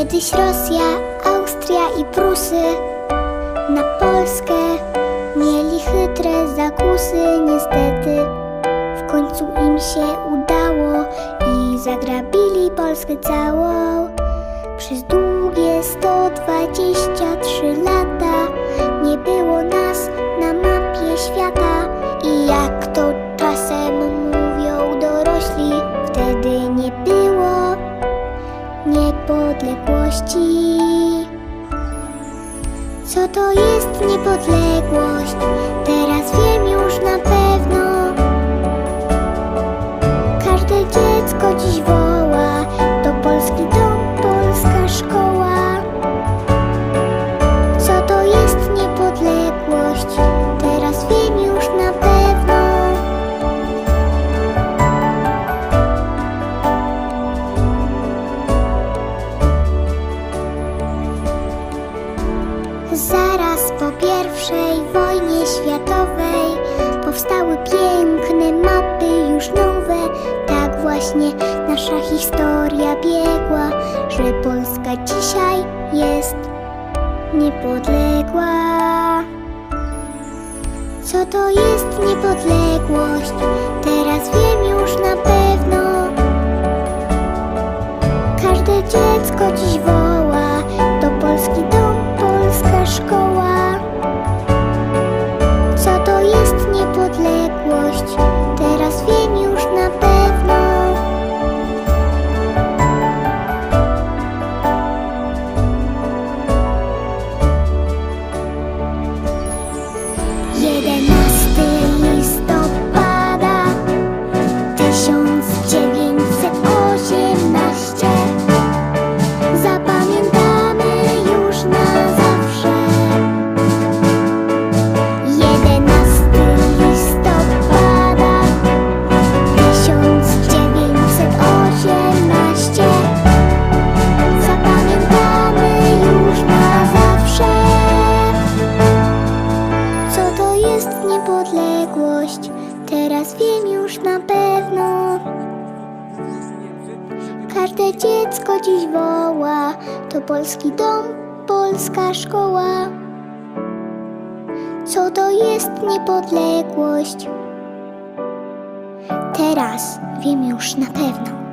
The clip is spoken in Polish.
Kiedyś Rosja, Austria i Prusy na Polskę mieli chytre zakusy. Niestety w końcu im się udało i zagrabili Polskę całą. Przez długie niepodległości. Co to jest niepodległość? Teraz Zaraz po pierwszej wojnie światowej powstały piękne mapy już nowe. Tak właśnie nasza historia biegła, że Polska dzisiaj jest niepodległa. Co to jest niepodległość? Teraz wiem już na pewno. Każde dziecko dziś woła, niepodległość? Teraz wiem już na pewno. Każde dziecko dziś woła, to polski dom, polska szkoła. Co to jest niepodległość? Teraz wiem już na pewno.